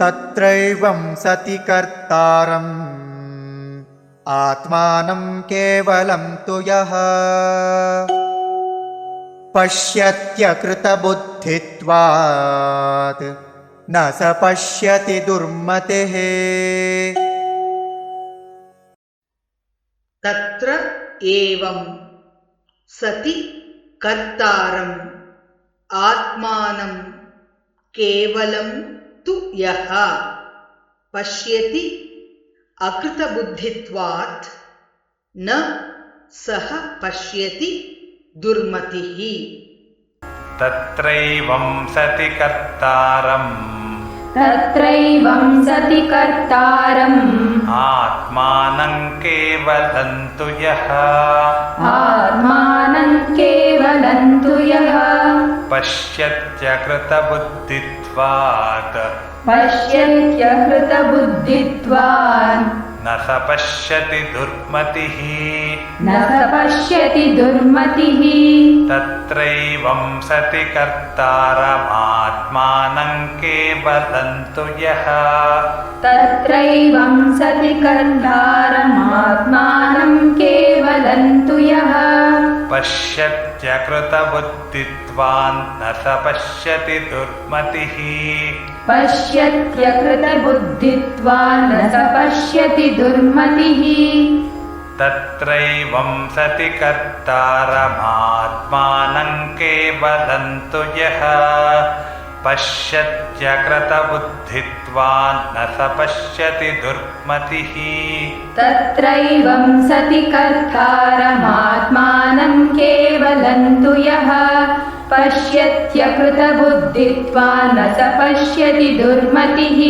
तत्रैवं सति कर्तारम्। आत्मानं केवलं तु यः। पश्यत्यकृतबुद्धित्वात् न स पश्यति दुर्मतेः। तत्र एवं सति कर्तारम्। आत्मानं केवलं तु यः पश्यति अकृतबुद्धित्वात् न सः पश्यति दुर्मतिः। तत्रैवं सति कर्तारम्। तत्रैवं सति कर्तारम्। आत्मानं केवलं तु यः। आत्मानं पश्यत्यकृतबुद्धित्वात्। पश्यत्यहृतबुद्धित्वान् न स पश्यति दुर्मतिः। न स पश्यति दुर्मतिः। तत्रैवं सति कर्तारमात्मानं केवलं तु यः। तत्रैवं सति कर्तारमात्मानं यः पश्यत्यकृतबुद्धित्वान् न स पश्यति दुर्मतिः। पश्यत्यकृतबुद्धित्वान् न स पश्यति दुर्मतिः। तत्रैवं सति कर्तारमात्मानं केवलं तु यः। पश्यत्यकृतबुद्धित्वान् न स पश्यति दुर्मतिः। तत्रैवं सति कर्तारमात्मानं केवलं तु यः पश्यत्यकृतबुद्धित्वान् न स पश्यति दुर्मतिः